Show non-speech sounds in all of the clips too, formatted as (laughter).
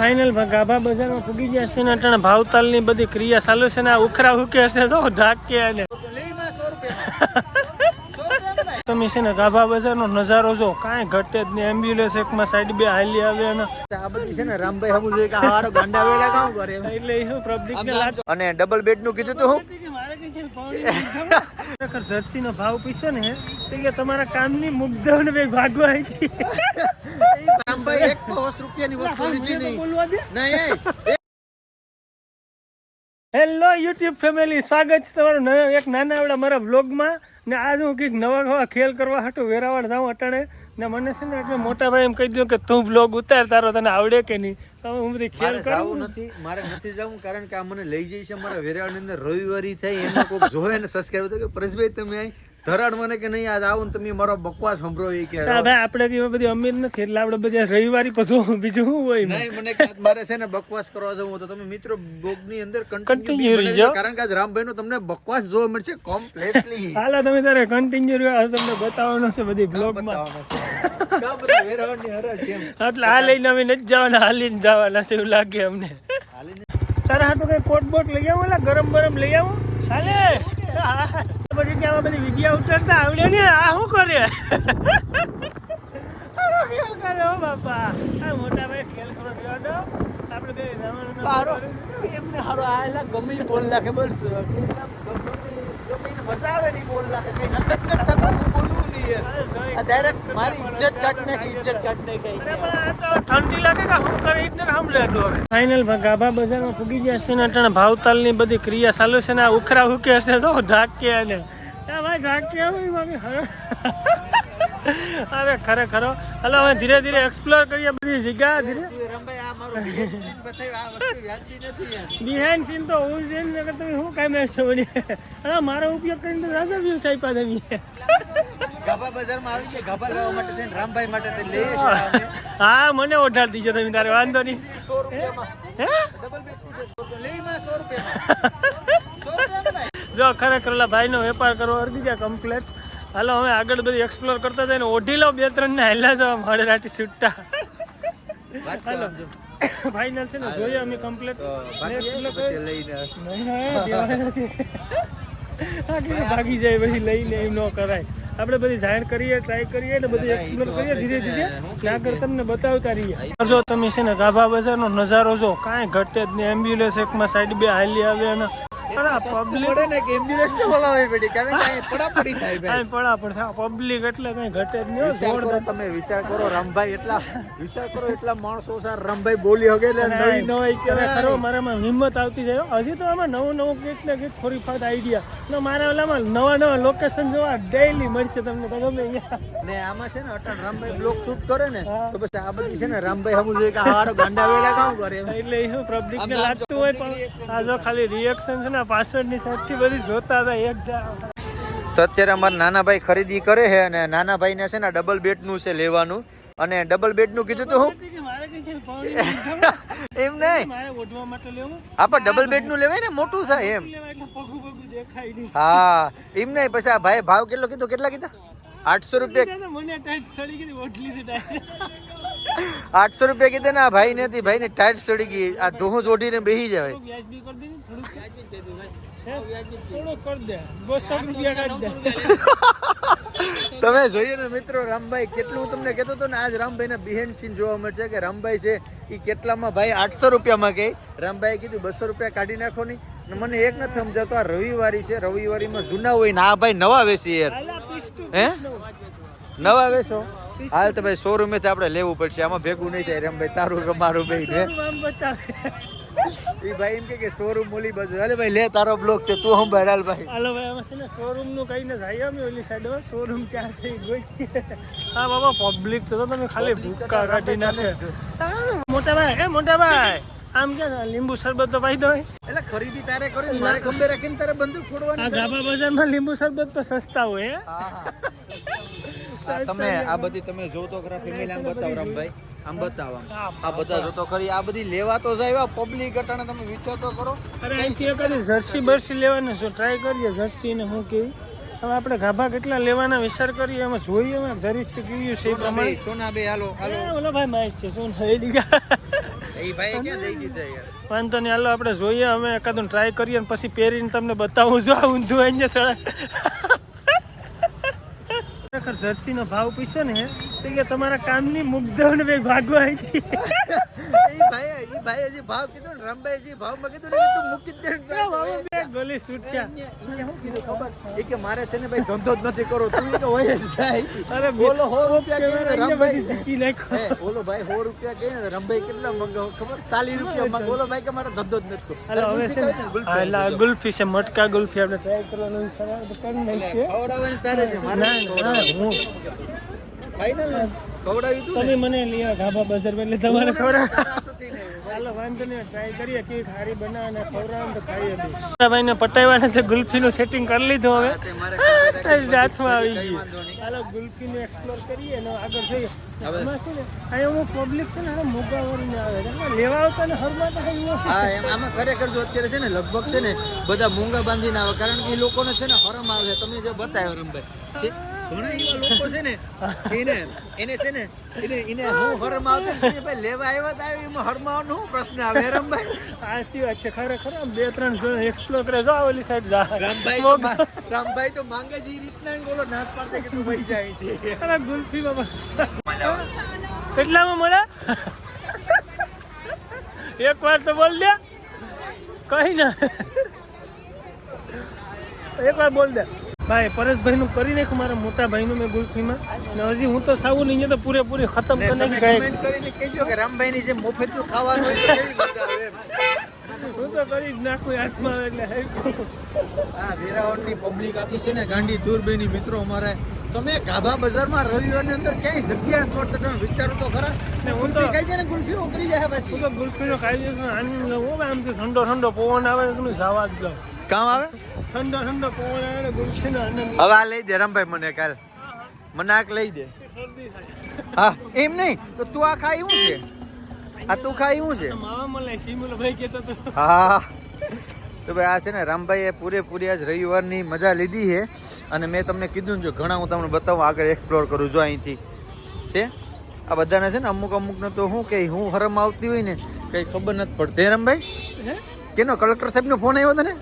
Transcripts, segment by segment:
Final ગાભા બજારમાં ફૂગી ગયા છે ને અટાણે ભાવતાલની બધી ક્રિયા ચાલુ છે ને આ ઉખરા ઉકે છે જો ઢાકે અને તમે છે ને ગાભા બજારનો નજારો જો કાંઈ ઘટે જ નહીં. એમ્બ્યુલન્સ એકમાં સાઈડ બે હાલી આવે અને આ બધું છે ને રામભાઈ હમું જોઈએ કે આ હાડો ગાંડા વેલા કામ કરે એટલે એ શું પબ્લિક ને લાગે. અને ડબલ બેડનું કીધું તો હું? ખરેખર જર્સી નો ભાવ પૂછ્યો ને તો કે તમારા કામની મુગ્ધ ને ભાગવા આવી રામભાઈ એક વસ્તુ રૂપિયાની વસ્તુ લીધી નહીં. નહીં હેલો યુટ્યુબ ફેમિલી સ્વાગત છે તમારું નવા એક નાના આવડા મારા વ્લોગમાં ને આજ હું કંઈક નવા નવા ખેલ કરવા હાટું વેરાવળ જાઉં અટાણે. ને મને છે ને એટલે મોટા ભાઈ એમ કહી દઉં કે તું બ્લોગ ઉતાર તારો તને આવડે કે નહીં? તો હું બધી ખેલ કરું નથી મારે નથી જવું કારણ કે આ મને લઈ જઈ છે. મારા વેરાવળની અંદર રવિવારી થઈ એમાં કોઈ જોવે ને સબસ્ક્રાઈબ તો કે પરેશભાઈ તમે અહીં ધરાડ મને કે નહીં આજ આવો ને તમે મારો બકવાસ સંભળો એ કે હા આપણે કે બધી અમીર નથી એટલે આપણે બધા રવિવારી પછી બીજું શું હોય નહીં મને કે મારે છે ને બકવાસ કરવા જવું તો તમે મિત્રો બ્લોગની અંદર Continue કન્ટિન્યુ રહેજો. કારણ કે આજ રામભાઈ નો તમને બકવાસ જોવા મળશે કમ્પ્લીટલી (laughs) હાલો તમે તારે કન્ટિન્યુ રહ્યો તમને બતાવવાનો છે બધી હરજ છે એટલે આ લઈને અમે નથી જવાના હાલીને જવાના છે એવું લાગે અમને. તારા હાથો કઈ કોટ બોટ લઈ આવો ગરમ ગરમ લઈ આવો? હાલે. પછી ત્યાં બધી વીડિયો ઉતરતા આવડે ને આ શું કરે? ખેલ કરે હો બાપા. આ મોટા ભાઈ ખેલ કરો તો આપણે બે નવા એમને હારો આયેલા ગમે બોલ નાખે બોલ ગમે ગમે આવે નહીં બોલ નાખે કઈ થતું. યાર આ ડાયરેક્ટ મારી ઇજ્જત કાઢ નાખી ઇજ્જત કાઢ નાખી ઠંડી લાગે કે શું કરે ઈ જ ને સાંભળે તો હવે. ફાઇનલ ગાભા બજારમાં પૂગી ગયા છે ને અટાણે ભાવતાલની બધી ક્રિયા ચાલુ છે ને આ ઉખરા ઉકે છે જો ઢાકે અને આ ભાઈ ઢાકે હોય બાકી હર- અરે ખરેખર હો. હવે ધીરે ધીરે એક્સપ્લોર કરીએ બધી જગ્યા ધીરે. રમભાઈ આ મારો સીન બતાવ્યો આ વસ્તુ યાદની નથી યાર બિહાઇન્ડ સીન તો હું છે ને તમે શું કાંઈ છો હા મારો ઉપયોગ કરીને તો રાજા આપ્યા તમે (laughs) ગાભા બજારમાં આવી ગયા. ગાભા લેવા માટે થઈને રામભાઈ માટે તે લઈએ હા. મને ઓઢાર દીજો તમે તારે વાંધો નહીં. સો રૂપિયામાં. હે? ડબલ સો રૂપિયામાં. (laughs) જો ખરેખર ઓલા ભાઈનો વેપાર કરવો અર્ધી ગયા કમ્પ્લેટ હાલો અમે આગળ બધી એક્સપ્લોર કરતા હતા ને ઓઢી લો બે ત્રણ ને હેલા જવા મળે રાટી છૂટતા હાલો. ફાઈનલ છે ને જોઈએ અમે કમ્પ્લેટ લઈને (laughs) (laughs) ભાગી જાય પછી લઈને એમ ન કરાય. આપણે બધી જાણ કરીએ ટ્રાય કરીએ ને બધી એક્સપ્લોર કરીએ ધીરે ધીરે. ત્યાં આગળ તમને બતાવતા રહીએ. જો તમે છે ને ગાભા બજારનો નજારો જો કાંઈ ઘટે જ નહીં. એમ્બ્યુલન્સ એકમાં સાઈડ બે હાલી આવે અને પબ્લિક એટલે કાંઈ ઘટે જ નહીં વિચાર કરો જોરદાર. તમે વિચાર કરો રામભાઈ એટલા વિચાર કરો એટલા માણસો સાર રામભાઈ બોલી હગે એટલે નવી નવી ખરો મારામાં હિંમત આવતી જાય. હજી તો આમાં નવું નવું કંઈક ને કંઈક ખોરી ફાટ આઈડિયા. ને મારા ઓલામાં નવા નવા લોકેશન જોવા ડેઈલી મળશે તમને તો ગમે ને આમાં છે ને અટલ રામભાઈ બ્લોક શૂટ કરે ને તો પછી આ બધી છે ને રામભાઈ હમું જોઈએ કે હાડો ગાંડા વેલા કામ કરે. એટલે એ શું પબ્લિક ને લાગતું હોય પણ આ જો ખાલી રિએક્શન છે ને પાછળની સાઈડથી બધી જોતા હતા એક તો અત્યારે અમારા નાના ભાઈ ખરીદી કરે છે અને નાના ભાઈને છે ને ડબલ બેડનું છે લેવાનું. અને ડબલ બેડનું કીધું તો હું? ને. (laughs) એમ નહીં? મારે ઓઢવા માટે લેવું. હા પણ ડબલ બેડનું લેવાય ને મોટું થાય એમ. હા એમ નહીં પછી આ ભાઈ ભાવ કેટલો કીધો? કેટલા કીધા? આઠસો રૂપિયા. આઠસો રૂપિયા કીધે ને આ ભાઈ નથી ભાઈ ને ટાઈટ સડી ગઈ. આ ધોહું જોડીને બેસી દે તમે જોઈએ ને મિત્રો રામભાઈ કેટલું તમને કહેતો હતો ને આજ રામભાઈ ના બિહેન્ડ સીન જોવા મળશે કે રામભાઈ છે એ કેટલામાં ભાઈ આઠસો રૂપિયામાં કહે રામભાઈ કીધું બસો રૂપિયા કાઢી નાખો ની મને એક નથી સમજાતો આ રવિવારી છે રવિવારીમાં જૂના હોય ને આ ભાઈ નવા વેસી યાર. હે? નવા વેચો હાલ તો ભાઈ શોરૂમે આપણે લેવું પડશે. આમાં ભેગું નહીં થાય રામભાઈ. તારું કે મારું ભાઈ એ ભાઈ એમ કે શોરૂમ ઓલી બાજુ અરે ભાઈ લે તારો બ્લોક છે તું સંભાળ હાલ ભાઈ. હાલો ભાઈ આમાં છે ને શોરૂમનું કહીને જાય અમે ઓલી સાઈડ શોરૂમ ક્યાં છે હા બાબા પબ્લિક તો તમે ખાલી ભૂકા કાઢી નાખે. હા, મોટા ભાઈ એ મોટા ભાઈ. આમ કે લીંબુ શરબત તો પાઈ દો. એટલે ખરીદી તારે કરી મારે ખંભે રાખીને તારે બંદૂક ફોડવાની આ ગાભા બજારમાં લીંબુ શરબત તો સસ્તા હોય હે. તમે આ બધી તમે જો તો ખરા ફેમિલી આમ બતાવો રામભાઈ. આમ બતાવો આ બધા જો તો ખરી. આ બધી લેવા તો જાય પબ્લિક અટાણે તમે વિચાર તો કરો અરે અહીંથી કદી જર્સી બરસી લેવાને શું ટ્રાય કરીએ જર્સી ને હું કેવી. હવે આપણે ગાભા કેટલા લેવાના વિચાર કરીએ એમાં જોઈએ એમાં જરીશ છે કેવી છે પ્રમાણે. સોના બે હાલો હાલો. ઓલો ભાઈ માઈસ છે શું એ લીધા. એ ભાઈ ક્યાં દઈ દીધા યાર? વાંધો નહીં હાલો આપણે જોઈએ અમે એકાદું ટ્રાય કરીએ અને પછી પહેરીને તમને બતાવું. જો ઊંધું આઈને સળે ખરેખર જર્સીનો ભાવ પૂછ્યો ને તો કે તમારા કામની મુગ્ધોને બે ભાગવા આવી એ ભાઈ હજી ભાવ કીધું ને રમભાઈ ભાવમાં કીધું ને તું મૂકી દે ને ગોલી છે. એને શું કીધું ખબર? એ કે મારે છે ને ભાઈ ધંધો જ નથી કરો તું તો કે હોય જ જાય. અરે બોલો હો રૂપિયા કે ને રમભાઈ. શીખી નાખો. બોલો ભાઈ હો રૂપિયા કે ને રમભાઈ કેટલા મંગાવો? ખબર? ચાલી રૂપિયા માં બોલો ભાઈ કે મારે ધંધો જ નથી કરવો. હવે છે એટલે ગુલ્ફી છે મટકા ગુલ્ફી આપણે ટ્રાય કરવાનું તો કરી નાખીએ. ખવડાવવાની તારે છે મારે ના. હું. ફાઇનલ ને? ખવડાવી તમે મને લ્યો ગાભા બજાર એટલે તમારે નહીં. ચાલો વાંધો નહીં ટ્રાય કરીએ કે ખારી બનાવે ખવડાવે તો ખાઈએ સેટિંગ કરી લીધું હવે. હાથમાં આવી ગયું. ચાલો ગુલ્ફીનું એક્સપ્લોર કરીએ અને આગળ જોઈએ. એમાં શું ને અહીંયા પબ્લિક છે ને હવે મોગા વળીને આવે છે. લેવા આવતા ને હરમાં તો હા એમ આમાં ખરેખર જો અત્યારે છે ને લગભગ છે ને બધા મૂંગા બાંધીને આવે. કારણ કે એ લોકોને છે ને હરમ આવે. તમે જો બતાવ્યો રમભાઈ છે? ઘણા એવા લોકો છે ને એને એને છે ને એને એને હું હરમ આવતો ભાઈ લેવા આવ્યા હતા એમાં હરમાવાનો શું પ્રશ્ન આવે રમભાઈ આ સી વાત છે ખરેખર બે ત્રણ જણ એક્સપ્લોર કરે જો ઓલી સાઈડ જા રામભાઈ રામભાઈ તો માંગે છે એ રીતના બોલો નાશ પાડતે કે તું ભાઈ જાય છે અરે ગુલ્ફી બાબા કેટલામાં મળે એક વાર તો બોલ દે. કઈ ના. એક વાર બોલ દે. ભાઈ પરેશભાઈ નું કરી નાખ્યું મારા મોટા ભાઈ નું મેં ગુલ્ફીમાં. ને હજી હું તો સાવું નહીં તો પૂરેપૂરી ખતમ કરી નાખી કરીને કહેજો કે રામભાઈની જે મફતનું ખાવાનું હોય. હું તો કરી જ નાખું હાથમાં એટલે હા આ વેરાવળની પબ્લિક આખી છે ને ગાંડી દૂરબીની મિત્રો અમારે. તમે ગાભા બજારમાં રવિવારની અંદર ક્યાંય જગ્યા છો તમે વિચારો તો ખરા. ને હું તો કઈ જાય ને ગુલ્ફી ઉતરી જાય હું પછી તો ગુલ્ફીનો જઈશ આનંદ લઉં આમ ભાઈ ઠંડો ઠંડો પવન આવે તો તમે જવા જ દઉં કામ આવે? ઠંડો ઠંડો પવન આવે ને આનંદ હવે આ લઈ દે રમભાઈ મને કાલ. મને આક લઈ દે. હા એમ નહીં? તો તું આ ખાઈ શું છે? આ તું ખાઈ શું છે? ભાઈ તો હા. તો ભાઈ આ છે ને રામભાઈએ પૂરેપૂરી આજ રવિવારની મજા લીધી છે. અને મેં તમને કીધું ને જો ઘણા હું તમને બતાવું આગળ એક્સપ્લોર કરું છું અહીંથી. છે? આ બધાને છે ને અમુક અમુકને તો શું કે હું હરમ આવતી હોય ને કંઈ ખબર નથી પડતી. હે રામભાઈ? કેનો કલેક્ટર સાહેબનો ફોન આવ્યો તને?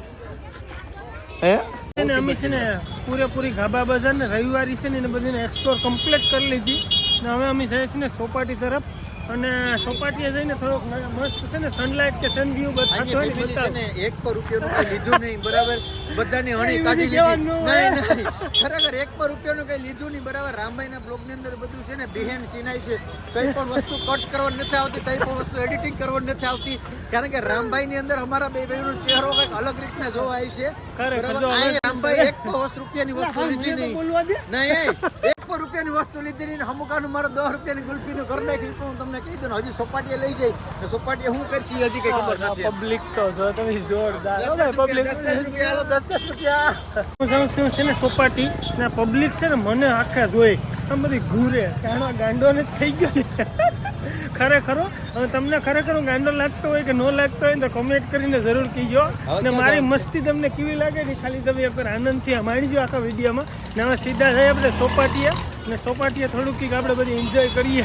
અમે છે ને પૂરેપૂરી ગાબા બજાર રવિવારી છે ને એને બધીને એક્સપ્લોર કમ્પ્લીટ કરી લીધી. ને હવે અમે છીએ ને સોપાટી તરફ. અને સોપાટીએ જઈને થોડોક મસ્ત છે ને સનલાઇટ કે સન વ્યૂ બતાવતો હોય ને બતાવ. એક પર રૂપિયાનું કઈ લીધું નહીં બરાબર? બધાની હણી કાઢી લીધી નહીં નહીં. ખરેખર એક પર રૂપિયાનું કઈ લીધું નહીં બરાબર? રામભાઈના બ્લોગની અંદર બધું છે ને બિહેન સિનાઈ છે. કઈ પણ વસ્તુ કટ કરવાની નથી આવતી કઈ પણ વસ્તુ એડિટિંગ કરવાની નથી આવતી. કારણ કે રામભાઈની અંદર અમારા બે ભાઈનો ચહેરો કંઈક અલગ રીતના જોવા આવી છે રામભાઈ એક પણ વસ્તુ રૂપિયાની વસ્તુ લીધી નહીં નહીં. રૂપિયાની વસ્તુ લીધી ને હમુકાનું મારે દસ રૂપિયાની ગુલ્ફીનું ઘર નાખી હું તમને કહી દઉં હજી સોપાટીએ લઈ જાય ને સોપાટીએ શું કરશી હજી કઈ ખબર નથી. પબ્લિક તો જો તમે જોરદાર. પબ્લિક દસ રૂપિયા દસ દસ રૂપિયા હું છું ને સોપાટી. ને પબ્લિક છે ને મને આખા જોઈ. આમ બધી ઘૂરે. ગાંડો ગાંડો ને થઈ ગયો. ખરેખર અને તમને ખરેખર ગાંડો લાગતો હોય કે ન લાગતો હોય ને તો કમેન્ટ કરીને જરૂર કહીજો. અને મારી મસ્તી તમને કેવી લાગે ને ખાલી તમે એકવાર આનંદથી માણીજો આખા વિડીયોમાં. ને હવે સીધા થઈ આપણે સોપાટીએ. ને સોપાટીએ થોડુંક કંઈક આપણે બધી એન્જોય કરીએ.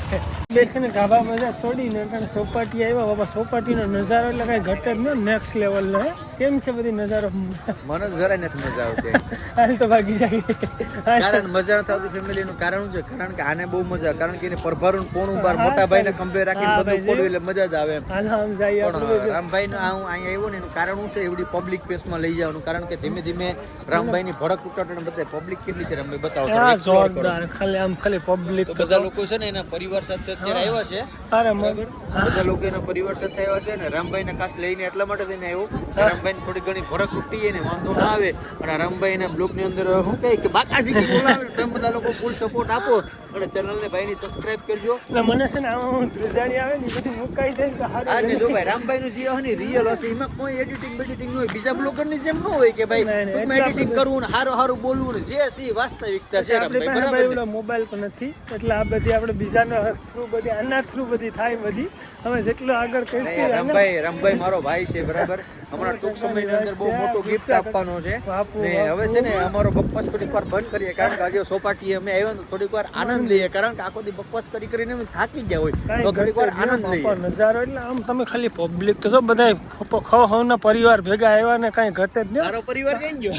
બેસીને ગાભા બધા છોડીને કારણ સોપાટી આવ્યા. બાબા સોપાટીનો નજારો એટલે કાંઈ ઘટે જ ન નેક્સ્ટ લેવલનો હે. કેમ છે બધી નજારો? મને જરાય નથી મજા આવતી. હાલ તો ભાગી જાય. કારણ મજા નથી આવતી ફેમિલી નું કારણ છે? કારણ કે આને બહુ મજા કારણ કે એને પરભારું પોણું બાર મોટા ભાઈ ને ખંભે રાખીને બધું પડ્યું એટલે મજા જ આવે હાલ આમ. રામભાઈ નું હું અહીંયા આવ્યો ને એનું કારણ શું છે? એવડી પબ્લિક પ્લેસમાં લઈ જવાનું. કારણ કે ધીમે ધીમે રામભાઈ ની ભડક ઉટાટણ બધે પબ્લિક કેટલી છે રામભાઈ? બતાવો. જોરદાર. ખાલી આમ ખાલી પબ્લિક બધા લોકો છે ને એના પરિવાર સાથે અત્યારે આવ્યા છે? અરે બધા લોકો એના પરિવાર સાથે આવ્યા છે ને રામભાઈ ને ખાસ લઈને એટલા માટે થઈને આવ્યો. રામભાઈ ને થોડી ઘણી ફરક તૂટી જાય ને વાંધો ના આવે. અને આ રામભાઈ ના બ્લોગની અંદર શું કહે કે બાકાજી કે બોલાવે? તમે બધા લોકો ફૂલ સપોર્ટ આપો. અને ચેનલ ને ભાઈ ની સબસ્ક્રાઇબ કરજો. એટલે મને છે ને આમાં ધ્રુજાણી આવે ને બધું મુકાઈ આજે રહે. જો ભાઈ રામભાઈ નું જે હોય ને રિયલ હશે. એમાં કોઈ એડિટિંગ બેડિટિંગ હોય. બીજા બ્લોગરની જેમ ન હોય કે ભાઈ એડિટિંગ કરવું ને હારું હારું બોલવું ને જે છે વાસ્તવિકતા છે રામભાઈ. બરાબર મોબાઈલ પણ નથી. એટલે આ બધી આપણે બીજાના થ્રુ બધી આના થ્રુ બધી થાય બધી. હવે જેટલું આગળ કહીશું રમભાઈ રામભાઈ મારો ભાઈ છે બરાબર? હમણાં ટૂંક સમયની અંદર બહુ મોટું ગિફ્ટ આપવાનો છે. ને હવે છે ને અમારો બકવાસ થોડીક વાર બંધ કરીએ કારણ કે આજે સોપાટી અમે આવ્યા ને તો થોડીક વાર આનંદ લઈએ કારણ કે આખો દી બકવાસ કરી કરીને અમે થાકી ગયા હોય તો થોડીક વાર આનંદ લઈએ. નજારો એટલે આમ તમે ખાલી પબ્લિક તો છો બધા ખો ખવના પરિવાર ભેગા આવ્યા ને કાંઈ ઘટે જ નહીં. મારો પરિવાર જઈ ગયો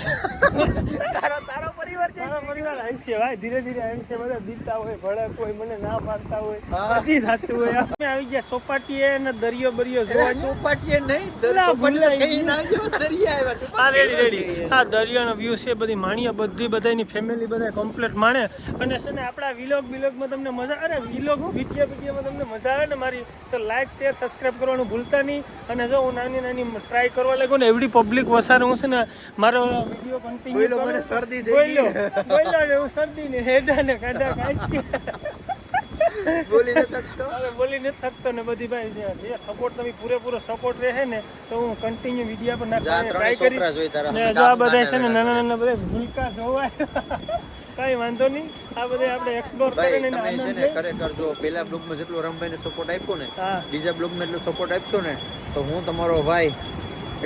તારો તારો પરિવાર છે મારો પરિવાર આવશે ભાઈ ધીરે ધીરે આવશે બધા દીતા હોય ભડક હોય મને ના પાડતા હોય. બધી થતું હોય. અમે આવી ગયા સોપાટીએ ને દરિયો બરિયો જોવા સોપાટીએ નહીં રેડી રેડી. દરિયાનો વ્યૂ છે બધી માણીએ બધી બધાની ફેમિલી બધા કમ્પ્લીટ માણે. અને છે ને આપણા વિલોગ વિલોગમાં તમને મજા અરે વિલોગ વીડિયો વિડીયોમાં તમને મજા આવે ને મારી તો લાઈક શેર સબસ્ક્રાઇબ કરવાનું ભૂલતા નહીં. અને જો હું નાની નાની ટ્રાય કરવા લાગુ ને એવડી પબ્લિક વસારે હું છે ને મારો વીડિયો કન્ટિન્યુ મને શરદી થઈ ગઈ. બોલ્યો ને હું શરદી ને હેડા ને કાઢા કાઢી બોલી નથી શકતો? હવે બોલી નથી થકતો ને બધી ભાઈ જે- જે સપોર્ટ તમે પૂરેપૂરો સપોર્ટ રહે ને તો હું કન્ટિન્યુ વીડિયો પર જા ટ્રાય કરી છોકરા જોઈ તારા ને જો આ બધા છે ને નાના નાના બધા ભૂલકા જોવાય. કઈ વાંધો નહીં. આ બધા આપણે એક્સપ્લોર કરીને તમે છે ને ખરેખર જો પેલા બ્લોગમાં જેટલો રમભાઈને સપોર્ટ આપ્યો ને બીજા બ્લોગમાં એટલો સપોર્ટ આપશો ને તો હું તમારો ભાઈ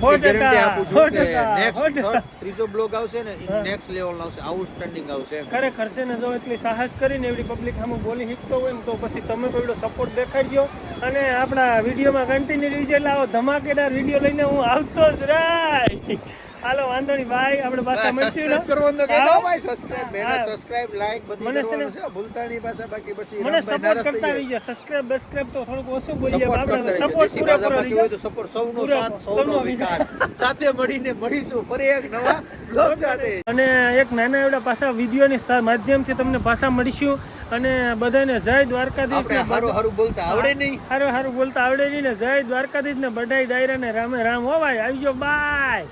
ગેરંટી આપું છું કે નેક્સ્ટ ત્રીજો બ્લોગ આવશે ને. નેક્સ્ટ લેવલ આવશે આઉટસ્ટેન્ડિંગ આવશે ખરેખર છે ને જો એટલી સાહસ કરીને એવડી પબ્લિક સામે બોલી શીખતો હોય ને તો પછી તમે કોઈ સપોર્ટ દેખાડજો. અને આપણા વિડીયોમાં કન્ટિન્યુ રહીજો એટલે આવો ધમાકેદાર વીડિયો લઈને હું આવતો જ રાય. હાલો વાંધો નહીં ભાઈ આપણે પાછા મળશું કરવાનું તો દો ભાઈ સબસ્ક્રાઇબ હા. સબસ્ક્રાઇબ લાઈક બધી મને ને- કરવાનું છે. ભૂલતા નહીં પાછા બાકી પછી મને સપોર્ટ કરતા આવી જાય સબસ્ક્રાઇબ બસક્રાઇબ તો થોડુંક ઓછું બોલીએ આપણે સપોર્ટ પૂરો કરો ભાષામાં તો સપોર્ટ સૌનો સાથ સૌનો સૌનો વિકાસ. સાથે મળીને મળીશું ફરી એક નવા બ્લોગ સાથે. અને એક નાના એવડા પાછા વિડિયોની માધ્યમથી તમને પાછા મળીશું. અને બધાને જય દ્વારકાધીશ ને હારું હારું બોલતા આવડે નહીં. હારું હારું બોલતા આવડે નહીં ને જય દ્વારકાધીશ ને બધાય ડાયરા ને રામે રામ હો ભાઈ. આવજો બાય